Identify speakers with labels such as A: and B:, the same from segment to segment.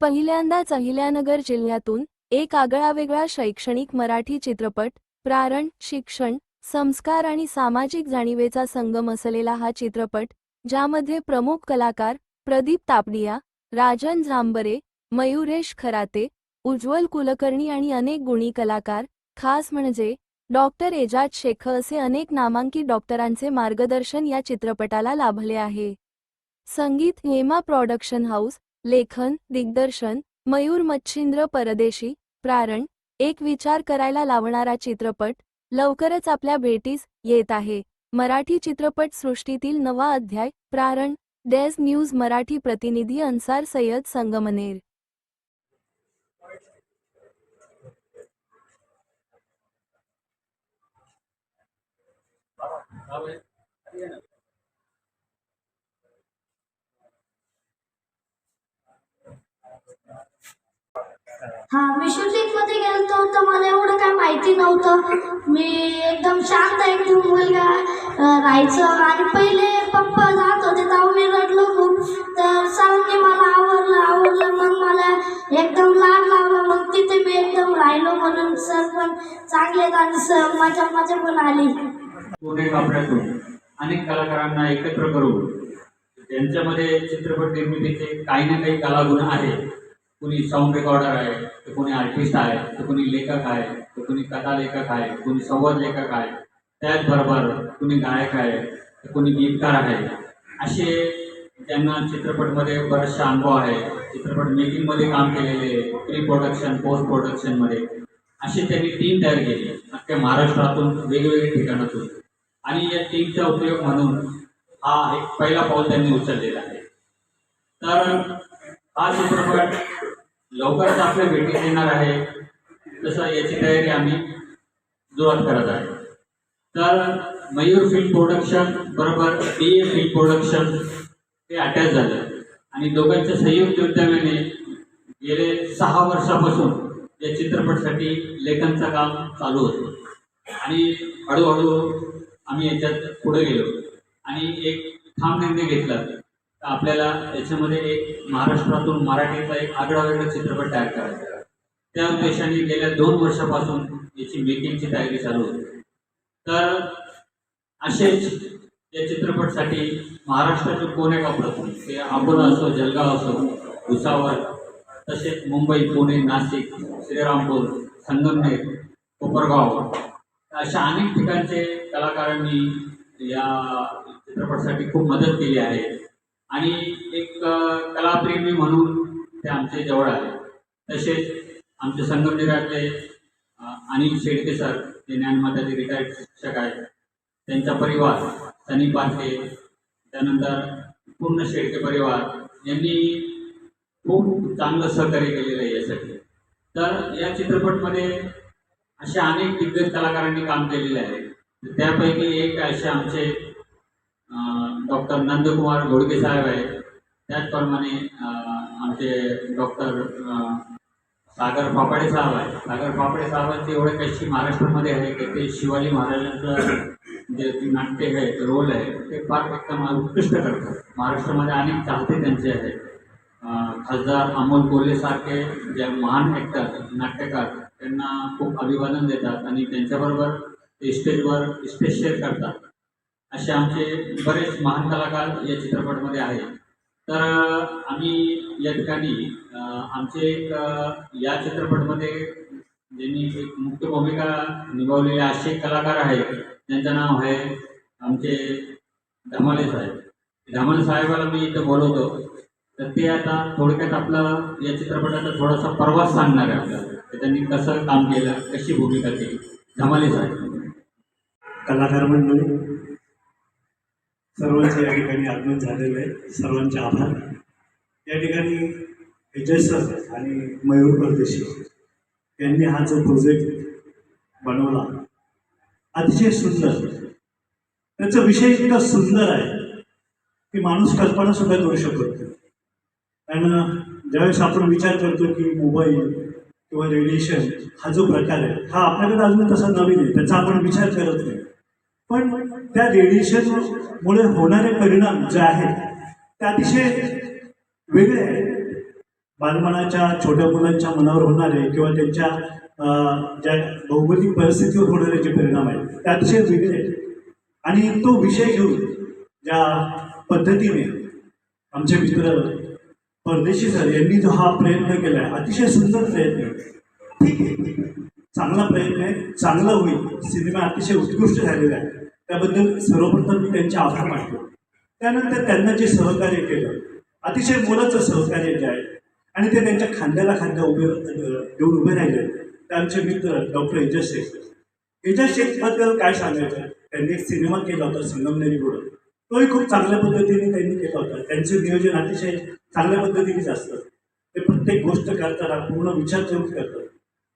A: पहिल्यांदाच अहिल्यानगर जिल्ह्यातून एक आगळावेगळा शैक्षणिक मराठी चित्रपट प्रारण शिक्षण संस्कार आणि सामाजिक जाणीवेचा संगम असलेला हा चित्रपट ज्यामध्ये प्रमुख कलाकार प्रदीप तापडिया राजन झांबरे मयुरेश खराते उज्ज्वल कुलकर्णी आणि अनेक गुणी कलाकार खास म्हणजे डॉक्टर एजाज शेख असे अनेक नामांकित डॉक्टरांचे मार्गदर्शन या चित्रपटाला लाभले आहे. संगीत हेमा प्रॉडक्शन हाऊस लेखन दिग्दर्शन मयूर मच्छिंद्र परदेशी प्रारण एक विचार करायला लावणारा चित्रपट लवकरच आपल्या भेटीस येत आहे. मराठी चित्रपट सृष्टीतील नवा अध्याय प्रारण डेज न्यूज मराठी प्रतिनिधी अन्सार सय्यद संगमनेर.
B: हा मी मध्ये गेलो तर मला एवढं काय माहिती नव्हतं. मी एकदम शांत एकदम मुलगा राहायचं. आणि पहिले पप्पा जात होते तेव्हा मी रडलो खूप. तर सरांनी मला आवडलं आवडलं मग मला एकदम लाड लावलं. मग तिथे मी एकदम राहिलो म्हणून सर पण चांगले आणि सर मजा मजा पण आली.
C: पुणे कापड्यातून अनेक कलाकारांना एकत्र करून त्यांच्यामध्ये चित्रपट निर्मितीचे काही ना काही कलागुण आहे कोणी साऊंड रेकॉर्डर आहे तर कोणी आर्टिस्ट आहे तर कोणी लेखक आहे तर कोणी कथा लेखक आहे कोणी संवाद लेखक आहे. त्याचबरोबर कोणी गायक आहे तर कोणी गीतकार आहे. असे ज्यांना चित्रपटमध्ये बराचसा अनुभव आहे चित्रपट मेकिंगमध्ये काम केलेले प्री प्रोडक्शन पोस्ट प्रोडक्शनमध्ये अशी त्यांनी टीम तयार केली. अख्ख्या महाराष्ट्रातून वेगवेगळ्या ठिकाणातून. आणि या टीमचा उपयोग म्हणून हा एक पहिला पाऊल त्यांनी उचललेला आहे. तर हा चित्रपट लवकरच आपल्या भेटीत येणार आहे. तसं याची तयारी आम्ही जोरात करत आहे. तर मयूर फिल्म प्रोडक्शन बरोबर बी ए फिल्म प्रोडक्शन हे अटॅच झालं. आणि दोघांच्या संयुक्त उद्यमाने गेले सहा वर्षापासून या चित्रपटासाठी लेखनचं काम चालू होतं. आणि हळूहळू आम्ही याच्यात पुढे गेलो. आणि एक ठाम निर्णय घेतला. तर आपल्याला याच्यामध्ये एक महाराष्ट्रातून मराठीचा एक आगळा वेगळा चित्रपट तयार करायचा त्या उद्देशाने गेल्या दोन वर्षापासून याची मेकिंगची तयारी चालू होती. तर असेच या चित्रपटसाठी महाराष्ट्राचे कोणे वापरत ते अकोला असो जलगाव असो भुसावळ तसेच मुंबई पुणे नाशिक श्रीरामपूर संगमनेर कोपरगाव अशा अनेक ठिकाणचे कलाकारांनी या चित्रपटासाठी खूप मदत केली आहे. आणि एक कलाप्रेमी म्हणून ते आमचे जवळ आले. तसेच आमचे संगमनेरातले अनिल शेडके सर ते ज्ञानमाताचे रिटायर्ड शिक्षक आहेत. त्यांचा परिवार सनी पारखे त्यानंतर पूर्ण शेडके परिवार यांनी खूप चांगलं सहकार्य केलेलं आहे यासाठी. तर या चित्रपटमध्ये अशा अनेक दिग्गज कलाकारांनी काम केलेले आहे. त्यापैकी एक असे आमचे डॉक्टर नंदकुमार घोडके साहेब आहे. त्याचप्रमाणे आमचे डॉक्टर सागर पापडे साहेब आहे. सागर पापडे साहेबांचे एवढे कशी महाराष्ट्रामध्ये आहे की ते शिवाजी महाराजांचं जे नाट्य आहे रोल आहे ते फार एकदम उत्कृष्ट करतात. महाराष्ट्रामध्ये अनेक चाहते त्यांचे आहेत. खासदार अमोल कोल्हेसारखे जे महान ॲक्टर नाट्यकार त्यांना खूप अभिवादन देतात आणि त्यांच्याबरोबर ते स्टेजवर स्टेज शेअर करतात. असे आमचे बरेच महान कलाकार या चित्रपटामध्ये आहेत. तर आम्ही या ठिकाणी आमचे एक या चित्रपटमध्ये ज्यांनी एक मुख्य भूमिका निभावलेले असे कलाकार आहेत. त्यांचं नाव आहे आमचे धमाले साहेब. धमाले साहेबाला मी इथं बोलवतो. तर ते आता थोडक्यात आपला या चित्रपटाचा थोडासा प्रवास सांगणार आहे आपल्याला. तर त्यांनी कसं काम केलं कशी भूमिका केली? धमाले साहेब.
D: कलाकार मंडळी सर्वांचं या ठिकाणी आगमन झालेलं आहे. सर्वांचे आभार. या ठिकाणी विजय सर आणि मयूर परदेशी यांनी हा जो प्रोजेक्ट बनवला अतिशय सुंदर. त्याचं विषय इतका सुंदर आहे की माणूस कल्पना सुद्धा करू शकत नाही. कारण ज्यावेळेस आपण विचार करतो की मोबाईल किंवा रेडिएशन हा जो प्रकार आहे हा आपल्याकडे अजून तसा नवीन आहे. त्याचा आपण विचार करत नाही. पण त्या रेडिएशनमुळे होणारे परिणाम जे आहेत ते अतिशय वेगळे आहेत. बालमनाच्या छोट्या मुलांच्या मनावर होणारे किंवा त्यांच्या ज्या भौगोलिक परिस्थितीवर होणारे जे परिणाम आहेत ते अतिशय वेगळे आहेत. आणि तो विषय घेऊन ज्या पद्धतीने आमचे मित्र परदेशी सर यांनी जो हा प्रयत्न केला आहे अतिशय सुंदर प्रयत्न ठीक आहे. चांगला प्रयत्न आहे चांगला होईल. सिनेमा अतिशय उत्कृष्ट झालेला आहे. त्याबद्दल सर्वप्रथम मी त्यांचे आभार मानतो. त्यानंतर त्यांना जे सहकार्य केलं अतिशय मोलाचं सहकार्य जे आहे आणि ते त्यांच्या खांद्याला खांद्या उभे देऊन उभे राहिले. त्यांचे मित्र डॉक्टर एजाज शेख. एजाज शेखबद्दल काय सांगायचं? त्यांनी एक सिनेमा केला होता संगमनेरी गोड तोही खूप चांगल्या पद्धतीने त्यांनी केला होता. त्यांचं नियोजन अतिशय चांगल्या पद्धतीनेच असतं ते प्रत्येक गोष्ट करताना पूर्ण विचार करून करतात.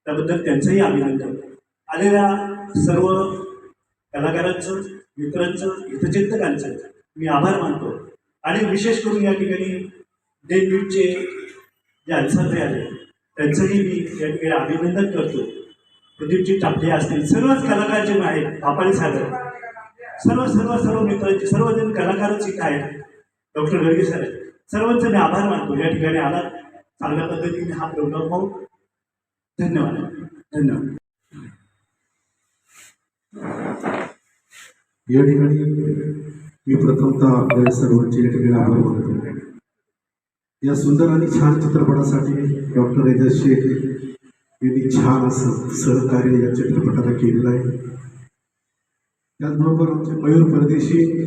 D: त्याबद्दल त्यांचंही अभिनंदन. आलेल्या सर्व कलाकारांचं मित्रांचं हितचिंतकांचं मी आभार मानतो. आणि विशेष करून या ठिकाणी डे न्यूजचे जे अन्सारे आले त्यांचंही मी या ठिकाणी अभिनंदन करतो. प्रदीपजी टापले असतील. सर्वच कलाकार जे आहेत भापाली सागर सर्व सर्व सर्व मित्रांचे सर्वजण कलाकारच इथं आहेत. डॉक्टर गर्गे सर आहेत. सर्वांचे मी आभार मानतो. या ठिकाणी आला. चांगल्या पद्धतीने हा प्रोग्राम होऊ धन्यवाद. धन्यवाद.
E: या ठिकाणी मी प्रथमतः आपल्या सर्वांचे या ठिकाणी आभार मानतो. या सुंदर आणि छान चित्रपटासाठी डॉक्टर एजाज शेख यांनी छान असं सहकार्य या चित्रपटाला केलेलं आहे. त्याचबरोबर आमचे मयूर परदेशी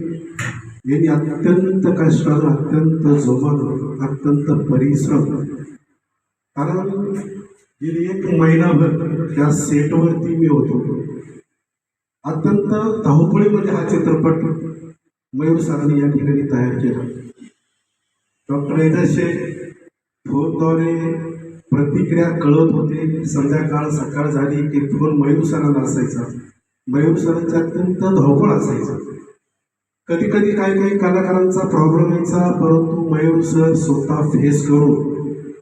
E: यांनी अत्यंत कष्टानं अत्यंत जोमानं अत्यंत परिश्रम कारण गेली एक महिनाभर त्या सेटवरती मी होतो. अत्यंत धावपळीमध्ये हा चित्रपट मयूर सरांनी या ठिकाणी तयार केला. डॉक्टर एजाज शेख फोनद्वारे प्रतिक्रिया कळत होते संध्याकाळ सकाळ झाली की फोन मयूर सरांना असायचा. मयूर सरांचा अत्यंत धावपळ असायचा. कधी कधी काही काही कलाकारांचा प्रॉब्लेम यायचा परंतु मयूर सर स्वतः फेस करून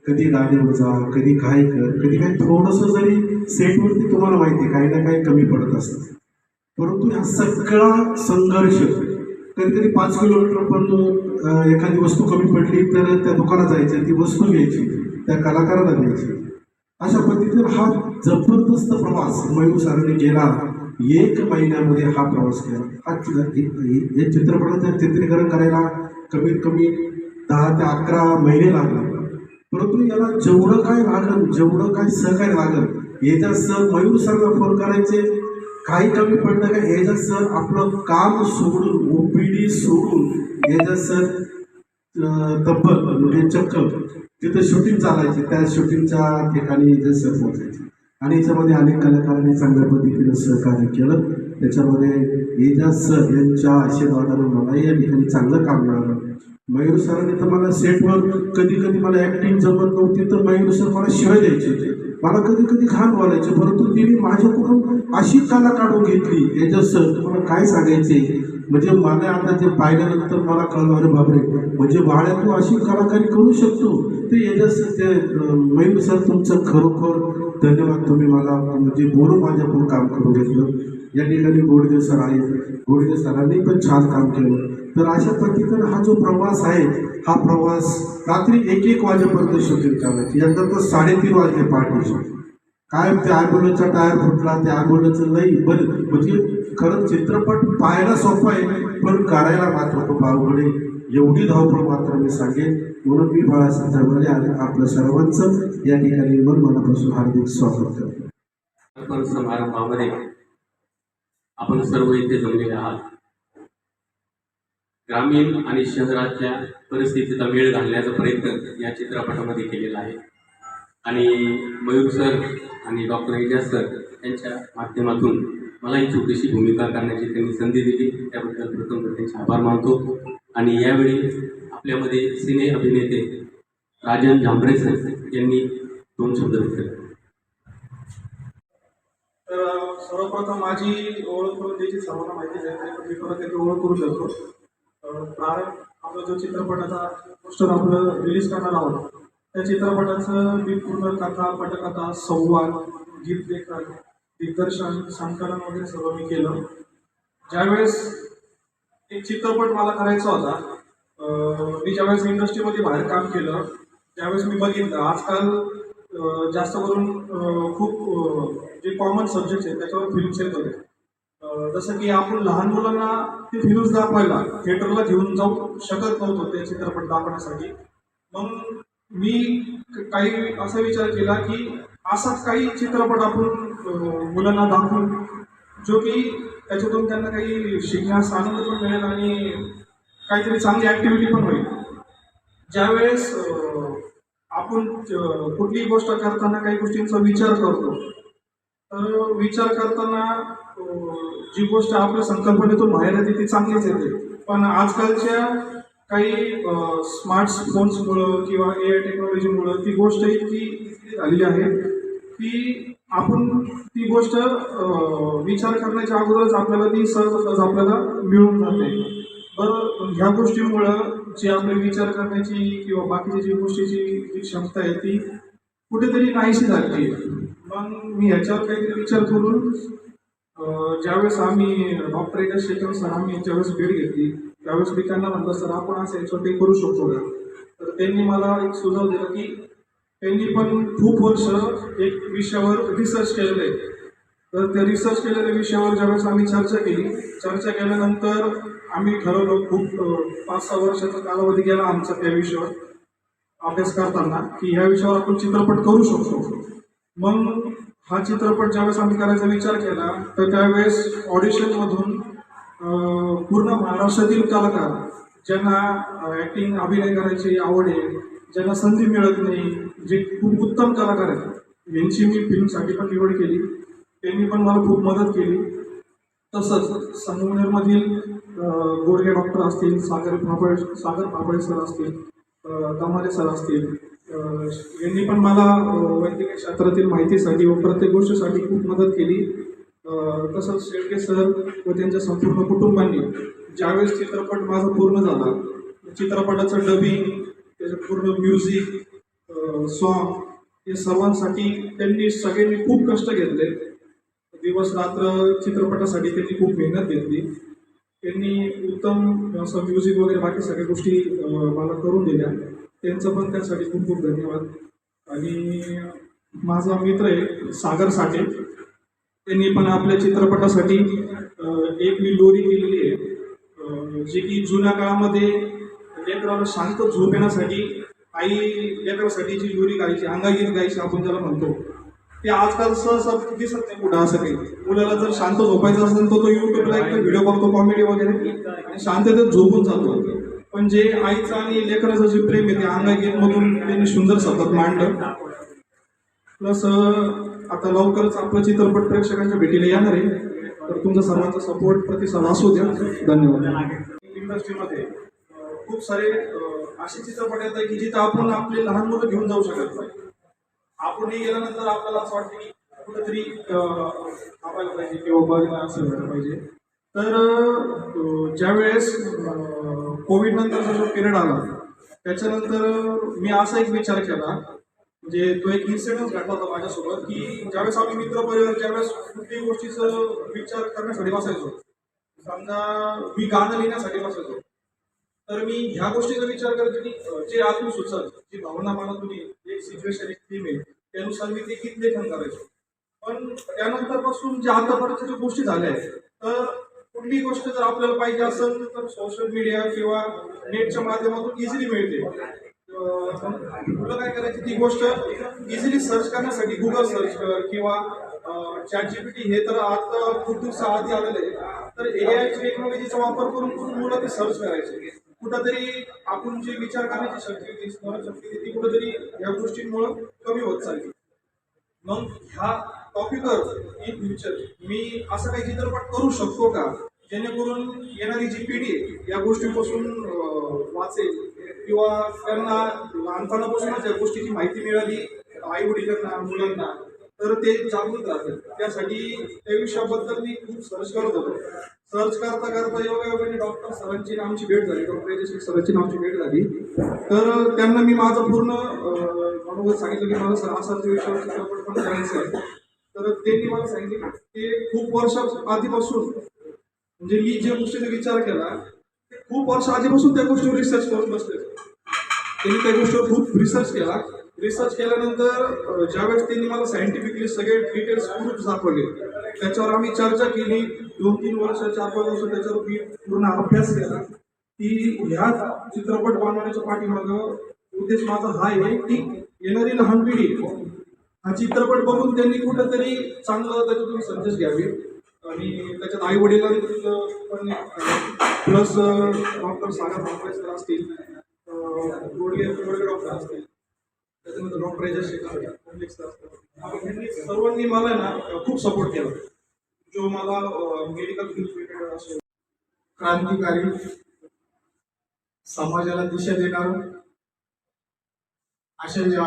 E: कधी गाणे वजा कधी काय कर कधी काय थोडंसं जरी सेटवरती तुम्हाला माहिती आहे, काही ना काही कमी पडत असतं. परंतु हा सगळा संघर्ष कधी कधी पाच किलोमीटर पण एखादी वस्तू कमी पडली तर त्या दुकानात जायची ती वस्तू घ्यायची त्या कलाकाराला द्यायची. अशा पद्धतीनं हा जबरदस्त प्रवास मयूर सरांनी केला. एक महिन्यामध्ये हा प्रवास केला. हा या चित्रपटाचं चित्रीकरण करायला कमीत कमी दहा ते अकरा महिने लागले. परंतु याला जेवढं काय लागल जेवढं काय सहकार्य लागल याच्या सह मयूर सरला फोन करायचे काही कमी पडलं का? याच्या सर आपलं काम सोडून ओपीडी सोडून याच्या सर तब्बल म्हणजे चक्क तिथं शूटिंग चालायची त्या शूटिंगच्या ठिकाणी याच्या सर पोहोचायचे. आणि याच्यामध्ये अनेक कलाकारांनी चांगल्या पद्धतीनं सहकार्य केलं. त्याच्यामध्ये एजाज सर यांच्या आशीर्वादानं मलाही या ठिकाणी चांगलं काम मिळालं. मयूर सरांनी तर मला सेटवर कधी कधी मला ॲक्टिंग जमत नव्हती तर मयूर सर मला शिवाय द्यायचे मला कधी कधी घाण बोलायचे परंतु तिने माझ्याकडून अशी कला काढून घेतली. एजाज सर तुम्हाला काय सांगायचे म्हणजे मला आता ते पाहिल्यानंतर मला कळलं अरे बाबरे म्हणजे बाळ्या तू अशी कलाकारी करू शकतो. ते याच्या ते मयूर सर तुमचं खरोखर धन्यवाद. तुम्ही मला म्हणजे बोलून माझ्याकडून काम करून घेतलं. या ठिकाणी गोडदेव सर आहेत. गोडदेव सरांनी पण छान काम केलं. तर अशा पद्धतीनं हा जो प्रवास आहे हा प्रवास रात्री एक एक वाजेपर्यंत शूटिंग करायची यंदा तर साडेतीन वाजले पहाटेचे काय त्या ॲम्ब्युलन्सचा टायर फुटला त्या ॲम्ब्युलन्सचं लई बरं. म्हणजे खरंच चित्रपट पाहायला सोपं आहे पण करायला मात्र खूप अवघड आहे. एवढी धावपळ मात्र मी सांगेन. म्हणून मी बाळासाहेब धर्माले आणि आपलं सर्वांचं या ठिकाणी मन मनापासून हार्दिक स्वागत करतो.
F: समारंभामध्ये आपण सर्व इथे जमलेले आहात. ग्रामीण आणि शहराच्या परिस्थितीचा मेळ घालण्याचा प्रयत्न या चित्रपटामध्ये केलेला आहे. आणि मयूर सर आणि डॉक्टर एजाज सर यांच्या माध्यमातून मला ही छोटीशी भूमिका करण्याची त्यांनी संधी दिली. त्याबद्दल प्रथम त्यांचे आभार मानतो. आणि यावेळी आपल्यामध्ये सिने अभिनेते राजन झांबरे सर यांनी दोन शब्द केले
G: तर सर्वप्रथम माझी ओळख करून द्यायची सर्वांना माहितीच आहे तरी पण मी परत एकदा ओळख करू शकतो. प्रारंभ आपला जो चित्रपटाचा पोस्टर आपलं रिलीज करणार आहोत त्या चित्रपटाचं मी पूर्ण कथा पटकथा संवाद गीत लेखन दिग्दर्शन संकलन वगैरे सर्व मी केलं. ज्यावेळेस एक चित्रपट मला करायचा होता मी ज्यावेळेस इंडस्ट्रीमध्ये बाहेर काम केलं त्यावेळेस मी बघितलं आजकाल जास्त करून खूप जे कॉमन सब्जेक्ट आहेत त्याच्यावर फिल्म्स येत होते जसं की आपण लहान मुलांना ते फिल्म्स दाखवायला थिएटरला घेऊन जाऊ शकत नव्हतो ते चित्रपट दाखवण्यासाठी. मग मी काही असा विचार केला की असाच काही चित्रपट आपण मुलांना दाखवून जो की त्याच्यातून त्यांना काही शिकण्यास आनंद पण मिळेल आणि काहीतरी चांगली ॲक्टिव्हिटी पण होईल. ज्यावेळेस आपण कुठलीही गोष्ट करताना काही गोष्टींचा विचार करतो तर विचार करताना जी गोष्ट आपल्या संकल्पनेतून बाहेर येते ती चांगलीच येते. पण आजकालच्या काही स्मार्टफोन्समुळं किंवा ए आय टेक्नॉलॉजीमुळं ती गोष्ट इतकी झालेली आहे की आपण ती गोष्ट विचार करण्याच्या अगोदरच आपल्याला ती सहज सहज आपल्याला मिळून जाते. बरं ह्या गोष्टीमुळं जी आपले विचार करण्याची किंवा बाकीच्या जी गोष्टीची जी क्षमता आहे ती कुठेतरी नाहीशी झाली मग मी ह्याच्यावर काहीतरी विचार करून ज्यावेळेस आम्ही डॉक्टर एका शेखर सर आम्ही ज्यावेळेस भेट घेतली त्यावेळेस मी त्यांना म्हटलं सर आपण असं याच्यावर काही करू शकतो का? तर त्यांनी मला एक सुझाव दिला की त्यांनी पण खूप वर्ष एक विषयावर रिसर्च केलेलं आहे. तर त्या रिसर्च केलेल्या विषयावर ज्यावेळेस आम्ही चर्चा केली चर्चा केल्यानंतर आम्ही ठरवलं खूप पाच सहा वर्षाचा कालावधी गेला आमचा त्या विषयावर अभ्यास करताना की ह्या विषयावर आपण चित्रपट करू शकतो. मग हा चित्रपट ज्यावेळेस आम्ही करायचा विचार केला तर त्यावेळेस ऑडिशनमधून पूर्ण महाराष्ट्रातील कलाकार ज्यांना ॲक्टिंग अभिनय करायची आवड आहे ज्यांना संधी मिळत नाही जे खूप उत्तम कलाकार आहेत यांची मी फिल्मसाठी पण निवड केली. त्यांनी पण मला खूप मदत केली. तसंच संगमनेरमधील गोडगे डॉक्टर असतील सागर फाफळे सागर फाफळे सर असतील दमारे सर असतील यांनी पण मला वैद्यकीय क्षेत्रातील माहितीसाठी व प्रत्येक गोष्टीसाठी खूप मदत केली. तसंच शेळके सर व त्यांच्या संपूर्ण कुटुंबांनी ज्यावेळेस चित्रपट माझा पूर्ण झाला चित्रपटाचं डबिंग त्याचं पूर्ण म्युझिक सॉन्ग हे सर्वांसाठी त्यांनी सगळ्यांनी खूप कष्ट घेतले. दिवस रात्र चित्रपटासाठी त्यांनी खूप मेहनत घेतली. त्यांनी उत्तम असं म्युझिक वगैरे बाकी सगळ्या गोष्टी मला करून दिल्या. त्यांचं पण त्यासाठी खूप खूप धन्यवाद. आणि माझा मित्र आहे सागर साठे. त्यांनी पण आपल्या चित्रपटासाठी एक मी लोरी केलेली आहे. जे जी की जुन्या काळामध्ये लेकराला शांत झोप येण्यासाठी आई लेकरासाठी जी लोरी गायची अंगागीत गायची आपण ज्याला म्हणतो ते आजकाल सहसा दिसत नाही कुठं असं काही. मुलाला जर शांत झोपायचं असेल तर तो युट्यूबला एक व्हिडिओ बघतो कॉमेडी वगैरे. आणि शांततेत झोपून जातो. पण जे आईचं आणि लेकराचं जे प्रेम आहे ते अंगागीत मधून त्यांनी सुंदर शब्दात मांडलं. प्लस आता लवकरच आपलं चित्रपट प्रेक्षकांच्या भेटीला येणार आहे. तर तुमचा सर्वांचा सपोर्ट प्रतिसाद असू द्या. धन्यवाद. इंडस्ट्रीमध्ये खूप सारे असे चित्रपट येतात की जिथे आपण आपले लहान मुलं घेऊन जाऊ शकत नाही. आपणही गेल्यानंतर आपल्याला असं वाटतं की कुठेतरी थांबायला पाहिजे किंवा बघायला असं पाहिजे. तर ज्यावेळेस कोविड नंतरचा जो पिरियड आला त्याच्यानंतर मी असा एक विचार केला म्हणजे तो एक इन्सिडन्स घडला होता माझ्यासोबत की ज्यावेळेस आम्ही मित्र परिवार ज्यावेळेस कुठल्याही गोष्टीचा विचार करण्यासाठी बसायचो समजा मी गाणं लिहिण्यासाठी बसायचो तर मी ह्या गोष्टीचा विचार करतो की जे आतून सुचत जी भावना मनातून तुम्ही एक सिच्युएशन एक थीम आहे त्यानुसार मी ते गीत लेखन करायचो. पण त्यानंतरपासून जे आतापर्यंत ज्या गोष्टी झाल्या आहेत तर कुठली गोष्ट जर आपल्याला पाहिजे असेल तर सोशल मीडिया किंवा नेटच्या माध्यमातून इझिली मिळते. तुला काय करायची? ती गोष्ट इझिली सर्च करण्यासाठी गुगल सर्च कर किंवा चॅट जीपीटी हे तर आता खूप दिवसाआधी आलेले तर ए आय टेक्नॉलॉजीचा वापर करून मुलं ते सर्च करायचे. कुठंतरी आपण जे विचार करण्याची शक्ती होती स्मरण शक्ती होती ती कुठंतरी या गोष्टींमुळं कमी होत चालली. मग ह्या टॉपिकवर इन फ्युचर मी असं काही चित्रपट करू शकतो का? जेणेकरून येणारी जी पिढी या गोष्टीपासून वाचेल किंवा त्यांना लहानपणापासूनच या गोष्टीची माहिती मिळाली आई वडिलांना मुलांना तर ते जागृत राहतील. त्यासाठी त्या विषयाबद्दल मी खूप सर्च करत होतो. सर्च करता करता योगायोगाने डॉक्टर सरांची नामची आमची भेट झाली डॉक्टर यशस्वी सरांची आमची भेट झाली. तर त्यांना मी माझं पूर्ण अं, मनोगत सांगितलं की मला सर असा विषयावर चित्रपट पण करायचं आहे. तर त्यांनी मला सांगितलं की ते खूप वर्ष आधीपासून म्हणजे मी ज्या गोष्टीचा विचार केला ते खूप वर्ष आधीपासून त्या गोष्टीवर रिसर्च करून बसले. त्यांनी त्या गोष्टीवर खूप रिसर्च केला. रिसर्च केल्यानंतर ज्यावेळेस त्यांनी मला सायंटिफिकली सगळे डिटेल्स प्रूफ दाखवले त्याच्यावर आम्ही चर्चा केली. दोन तीन वर्ष चार पाच वर्ष त्याच्यावर मी पूर्ण अभ्यास केला. की ह्या चित्रपट बनवण्याच्या पाठीमागं उद्देश माझा हा आहे की येणारी लहान पिढी हा चित्रपट बघून त्यांनी कुठंतरी चांगलं त्याच्यातून संदेश घ्यावे. आणि त्याच्यात आई वडिलांचं पण प्लस डॉक्टर सागर डॉक्टर असतील. गोडगे गोडगे डॉक्टर असतील. त्याच्यानंतर डॉक्टर एजाज शेखर असतात. सर्वांनी मला ना खूप सपोर्ट केला. जो मला मेडिकल फील्ड रिलेटेड असेल
H: क्रांतिकारी समाजाला दिशा देणार अशा ज्या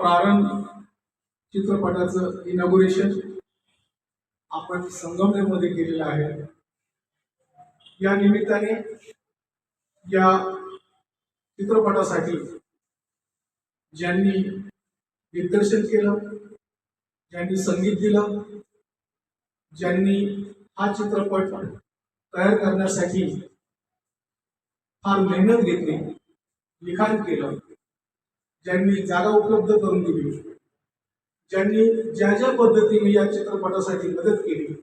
H: प्रारंभ चित्रपटाचं इनॉग्रेशन आपण संगमनेरमध्ये केलेलं आहे. या निमित्ताने या चित्रपटासाठी ज्यांनी दिग्दर्शन केलं ज्यांनी संगीत दिलं ज्यांनी हा चित्रपट तयार करण्यासाठी फार मेहनत घेतली लिखाण केलं ज्यांनी जागा उपलब्ध करून दिली ज्यांनी ज्या ज्या पद्धतीने या चित्रपटासाठी मदत केली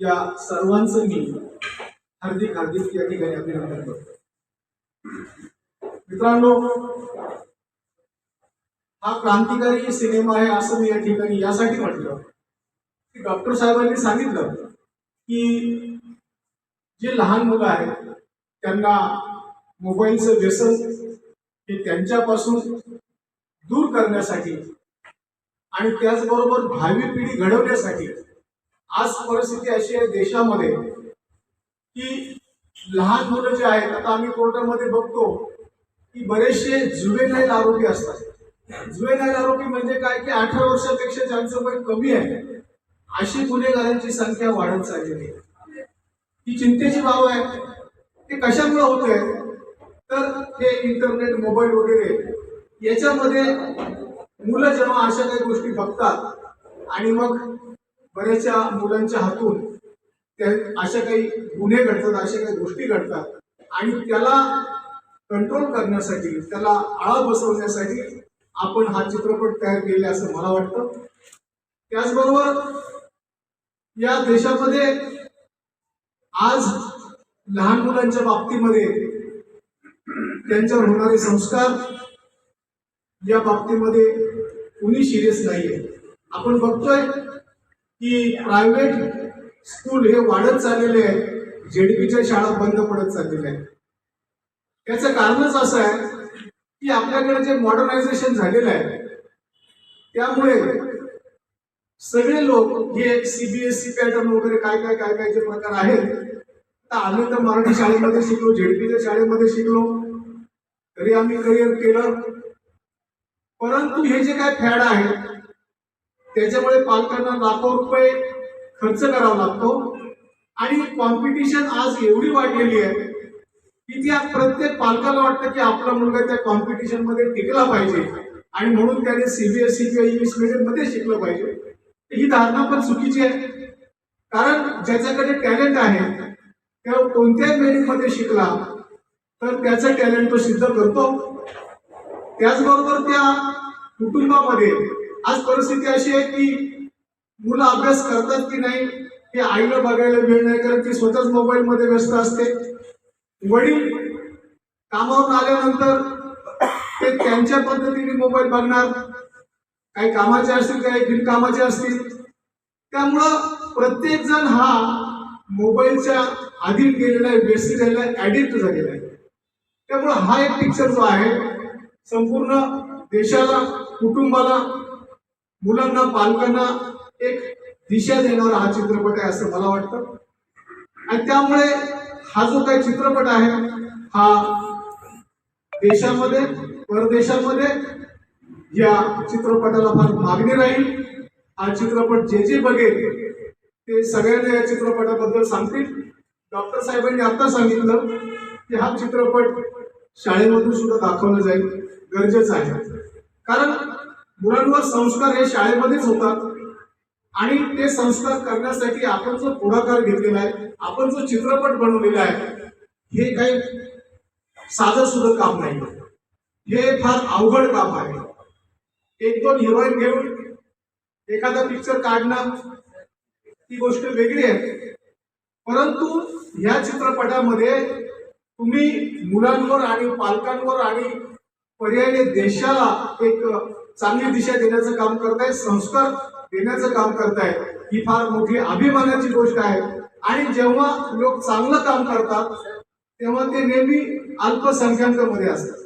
H: या सर्वांचं मी हार्दिक हार्दिक या ठिकाणी अभिनंदन करतो. मित्रांनो हा क्रांतिकारी सिनेमा आहे असं मी या ठिकाणी यासाठी म्हटलं. की डॉक्टर साहेबांनी सांगितलं की जे लहान मुलं आहेत त्यांना मोबाईलचं व्यसन हे त्यांच्यापासून दूर करण्यासाठी आणि त्याचबरोबर भावी पिढी घडवण्यासाठी आज परिस्थिती अशी आहे देशामध्ये की लहान मुलं जे आहेत आता आम्ही कोर्टामध्ये बघतो की बरेचसे जुवेनाईल आरोपी असतात. जुवेनाईल आरोपी म्हणजे काय की अठरा वर्षापेक्षा ज्यांचं वय कमी आहे अशी गुन्हेगारांची संख्या वाढत चाललेली आहे. ही चिंतेची बाब आहे. ते कशामुळे होते तर हे इंटरनेट मोबाईल वगैरे याच्यामध्ये मुलं जेव्हा अशा काही गोष्टी बघतात आणि मग बऱ्याचशा मुलांच्या हातून त्या अशा काही गुन्हे घडतात अशा काही गोष्टी घडतात आणि त्याला कंट्रोल करण्यासाठी त्याला आळा बसवण्यासाठी आपण हा चित्रपट तयार केला असं मला वाटतं. त्याचबरोबर या देशामध्ये आज लहान मुलांच्या बाबतीमध्ये त्यांच्यावर होणारे संस्कार या बाबतीमध्ये कुणी सिरियस नाही आहे आपण बघतोय की प्रायव्हेट स्कूल हे वाढत चाललेले आहे. जेडपीच्या शाळा बंद पडत चाललेल्या आहेत. त्याचं कारणच असं आहे की आपल्याकडे जे मॉडर्नायझेशन झालेलं आहे त्यामुळे सगळे लोक हे सीबीएसई पॅटर्न वगैरे काय काय काय काय जे प्रकार आहेत तर आम्ही तर मराठी शाळेमध्ये शिकलो झेडपीच्या शाळेमध्ये शिकलो. तरी आम्ही करिअर केलं. परंतु हे जे काय फॅड आहे त्याच्यामुळे पालकांना लाखो रुपये खर्च करावा लागतो. आणि कॉम्पिटिशन आज एवढी वाढलेली आहे की त्या प्रत्येक पालकाला वाटतं की आपला मुलगा त्या कॉम्पिटिशनमध्ये टिकला पाहिजे. आणि म्हणून त्याने सीबीएसई किंवा इंग्लिश मिडियममध्ये शिकलं पाहिजे. ही धारणा पण चुकीची आहे. कारण ज्याच्याकडे टॅलेंट आहे त्या कोणत्याही मेरिटमध्ये शिकला तर त्याचं टॅलेंट तो सिद्ध करतो. त्याचबरोबर त्या कुटुंबामध्ये आज परिस्थिती अशी आहे की मुलं अभ्यास करतात की नाही हे आईला बघायला वेळ नाही कारण ती स्वतःच मोबाईलमध्ये व्यस्त असते. वडील कामावरून आल्यानंतर ते त्यांच्या पद्धतीने मोबाईल बघणार. काही कामाचे असतील काही बिनकामाचे असतील. त्यामुळं प्रत्येक जण हा मोबाईलच्या आधीन गेलेला आहे व्यस्त झालेला आहे ऍडिक्ट झालेला आहे. त्यामुळं हा एक पिक्चर जो आहे संपूर्ण देशाला कुटुंबाला मुलांना पालकांना एक दिशा देणारा हा चित्रपट आहे असं मला वाटतं. आणि त्यामुळे हा जो काही चित्रपट आहे हा देशामध्ये परदेशामध्ये या चित्रपटाला फार मागणी राहील. हा चित्रपट जे जे बघेल ते सगळ्यांना या चित्रपटाबद्दल सांगतील. डॉक्टर साहेबांनी आता सांगितलं की हा चित्रपट शाळेमधून सुद्धा दाखवला जाईल. गरजेचं आहे. कारण मुलांवर संस्कार हे शाळेमध्येच होतात. आणि ते संस्कार करण्यासाठी आपण जो पुढाकार घेतलेला आहे आपण जो चित्रपट बनवलेला आहे हे काही साधं सुद्धा काम नाही. हे फार अवघड काम आहे. एक दोन हिरोईन घेऊन एखादा पिक्चर काढणं ती गोष्ट वेगळी आहे. परंतु या चित्रपटामध्ये तुम्ही मुलांवर आणि पालकांवर आणि पर्यायाने देशाला एक चांगली दिशा देण्याचं काम करताय संस्कार देण्याचं काम करताय ही फार मोठी अभिमानाची गोष्ट आहे. आणि जेव्हा लोक चांगलं काम करतात तेव्हा ते नेहमी अल्पसंख्याकांमध्ये असतात.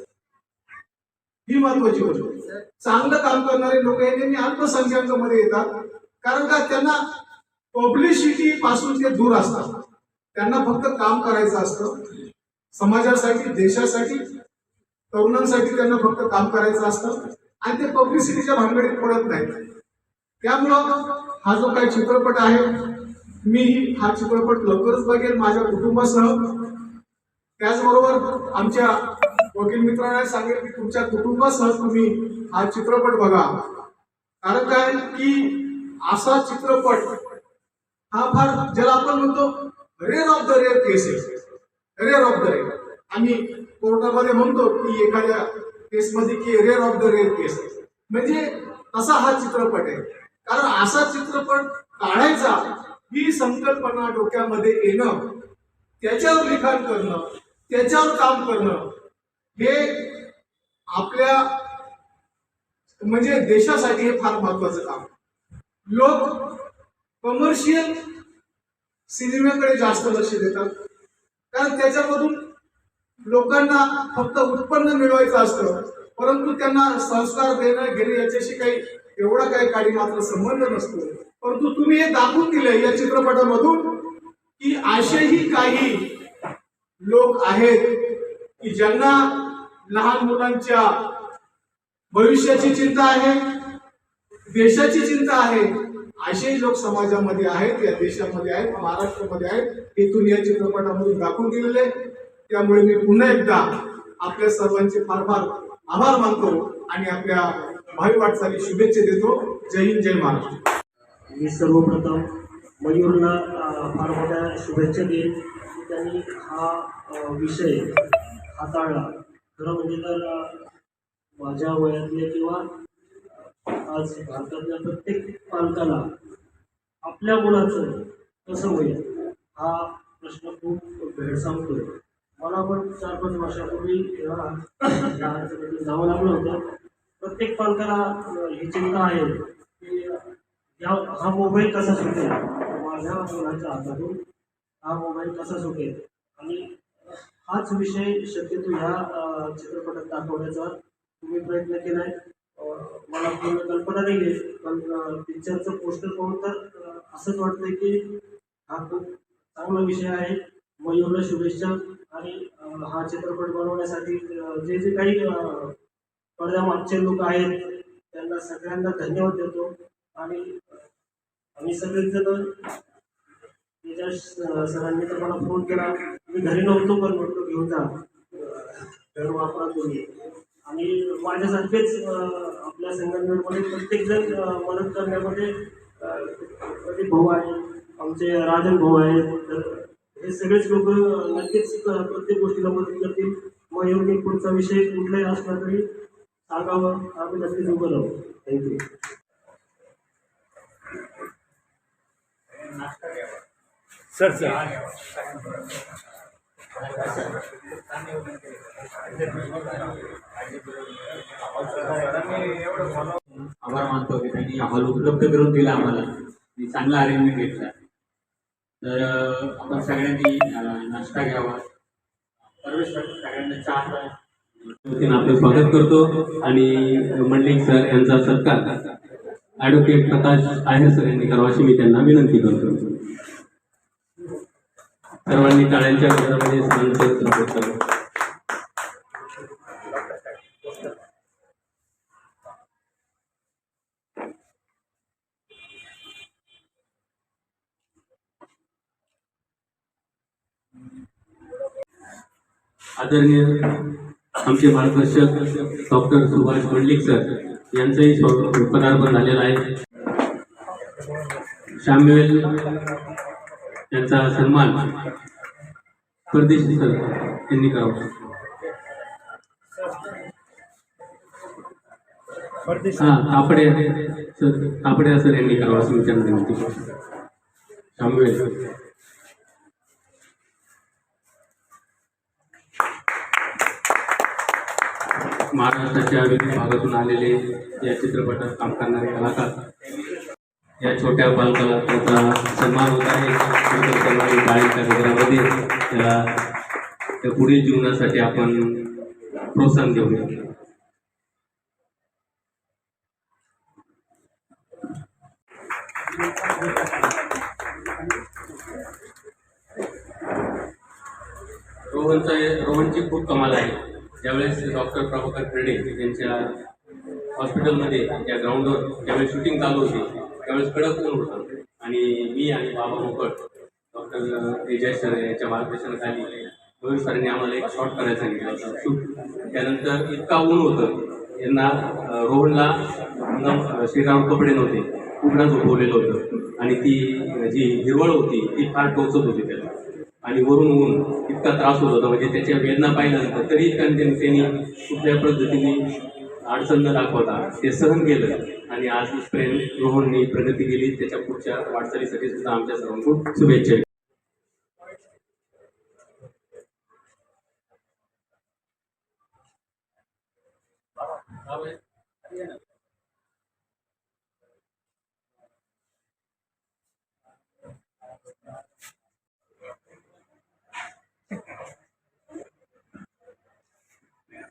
H: ही महत्वाची गोष्ट. चांगलं काम करणारे लोक हे नेहमी अल्पसंख्याकांमध्ये येतात. कारण का? त्यांना पब्लिसिटी पासून ते दूर असतात. त्यांना फक्त काम करायचं असतं. समाजासाठी देशासाठी तरुणांसाठी त्यांना फक्त काम करायचं असतं आणि ते पब्लिसिटीच्या भानगडीत पडत नाहीत. त्यामुळं हा जो काही चित्रपट आहे मी हा चित्रपट लवकरच बघेल माझ्या कुटुंबासह. त्याचबरोबर आमच्या वकील मित्रांना सांगेल की तुमच्या कुटुंबासह तुम्ही हा चित्रपट बघा. कारण काय? की असा चित्रपट हा फार ज्याला आपण म्हणतो rare of the rare cases rare of the rare आणि कोर्टामध्ये म्हणतो की एखाद्या केसमध्ये की rare of the rare case. म्हणजे असा हा चित्रपट आहे. कारण असा चित्रपट काढायचा ही संकल्पना डोक्यामध्ये येणं त्याच्यावर लिखाण करणं त्याच्यावर काम करणं हे आपल्या म्हणजे देशासाठी हे फार महत्वाचं काम. लोक कमर्शियल सिनेमाकडे जास्त लक्ष देतात. कारण त्याच्यामधून लोकांना फक्त उत्पन्न मिळवायचं असतं परंतु त्यांना संस्कार देणं घेणं याच्याशी काही एवढा काही काही मात्र संबंध नसतो. परंतु तुम्ही हे दाखवून दिले या चित्रपटामधून की असेही काही लोक आहेत की ज्यांना लहान मुलांच्या भविष्याची चिंता आहे देशाची चिंता आहे असेही लोक समाजामध्ये आहेत या देशामध्ये आहेत महाराष्ट्रामध्ये आहेत हे तुम्ही या चित्रपटामधून दाखवून दिलेले त्यामुळे मी पुन्हा एकदा आपल्या सर्वांचे फार फार आभार मानतो आणि आपल्या भावी वाटचाली शुभेच्छा देतो. जय हिंद जय महाराष्ट्र.
I: मी सर्वप्रथम मयूरला फार मोठ्या शुभेच्छा देईन. की त्यांनी हा विषय हाताळला. खरं म्हणजे तर माझ्या वयातले किंवा आज भारतातल्या प्रत्येक पालकाला आपल्या मुलाचं कसं होईल हा प्रश्न खूप भेडसावतोय. मला पण चार पाच वर्षापूर्वी जावं लागलं होतं प्रत्येक पालकाला ही चिंता आहे की या हा मोबाईल कसा सुटेल? माझ्या मुलाच्या हातातून हा मोबाईल कसा सुटेल? आणि हाच विषय शक्यतो ह्या चित्रपटात दाखवण्याचा तुम्ही प्रयत्न केला आहे मला पूर्ण कल्पना नाही आहे पण पिक्चरचं पोस्टर पाहून तर असंच वाटतंय की हा खूप चांगला विषय आहे. मयूरला शुभेच्छा आणि हा चित्रपट बनवण्यासाठी जे जे काही पडद्या पडद्यामागचे लोक आहेत त्यांना सगळ्यांना धन्यवाद देतो. आणि आम्ही सगळेजण त्याच्या सरांनी तर मला फोन केला मी घरी नव्हतो पण म्हटलं घेऊन जा. घर वापरा तुम्ही आणि माझ्यासारखेच आपल्या संघटनेमध्ये प्रत्येकजण मदत करण्यामध्ये भाऊ आहे आमचे राजन भाऊ आहेत हे सगळेच लोक नक्कीच प्रत्येक गोष्टीला मदत करतील. मयूरने पुढचा विषय कुठलाही असला तरी सांगावं. आम्ही नक्कीच उभं राहू. थँक्यू
C: आभार मानतो की त्यांनी हॉल उपलब्ध करून दिला आम्हाला. आणि चांगला अरेंजमेंट घेतला. तर आपण सगळ्यांनी नाश्ता घ्यावा. प्रवेश सगळ्यांना चहा
F: आपलं स्वागत करतो आणि मंडलिक सर यांचा सत्कार. ॲडव्होकेट प्रकाश आहेर सर यांनी करावा अशी मी त्यांना विनंती करतो. सर्वांनी टाळ्यांच्या गजरामध्ये सरांचं आदरणीय आमचे मार्गदर्शक डॉक्टर सुभाष मंडलिक सर यांचंही पदार्पण झालेलं आहे. शामिल यांचा सन्मान परदेशी सर यांनी करावा. हा तापडे सर तापडे सर यांनी करावं असं विचार विनंती करतो. शामवेल महाराष्ट्राच्या विविध भागातून आलेले या चित्रपटात काम करणारे कलाकार. या छोट्या बालकलाकाराचा सन्मान होत आहे. नंतर सर्वांनी बाळी कार्यक्रमामध्ये त्याला त्या पुढील जीवनासाठी आपण प्रोत्साहन देऊया रोहनचं रोहनची खूप कमाल आहे ज्यावेळेस डॉक्टर प्रभाकर यांच्या हॉस्पिटलमध्ये त्या ग्राउंडवर ज्यावेळेस शूटिंग चालू होती त्यावेळेस कडक ऊन होतं. आणि मी आणि बाबा मोकट डॉक्टर तेजय सर यांच्या मार्गदर्शनाखाली मयूर सरांनी आम्हाला एक शॉट करायला सांगितलं होतं. शूट त्यानंतर इतका ऊन होतं यांना रोहनला श्रीराम कपडे नव्हते उघडा झोपवलेलं होतं. आणि ती जी हिरवळ होती ती फार टोचत होती त्याला. आणि वरून ऊन इतका त्रास होत होता. म्हणजे त्याच्या वेदना पाहिल्यानंतर तरी त्यांनी त्यांनी कुठल्या पद्धतीने अडचण न दाखवता ते सहन केलं. आणि आज इथपर्यंत रोहननी प्रगती केली. त्याच्या पुढच्या वाटचालीसाठी सुद्धा आमच्या सर्वांकडून शुभेच्छा.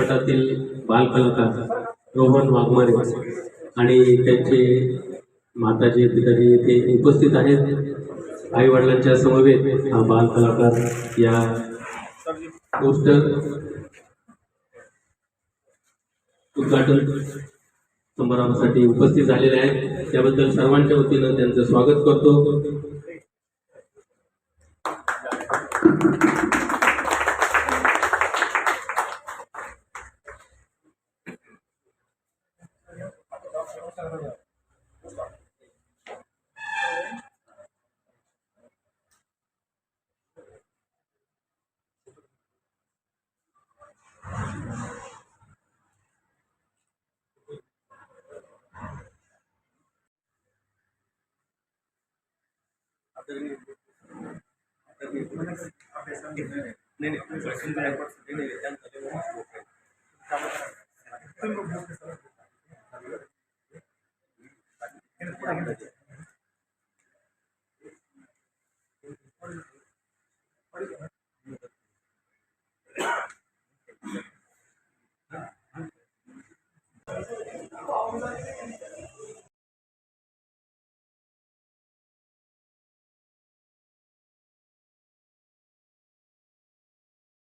F: चित्रपटातील बालकलाकार रोहन वाघमारे आणि त्यांचे माताजी पिताजी येथे उपस्थित आहेत. आई वडिलांच्या समवेत हा बालकलाकार या पोस्टर उद्घाटन समारंभासाठी उपस्थित झालेले आहेत. त्याबद्दल सर्वांच्या वतीनं त्यांचं स्वागत करतो. नहीं नहीं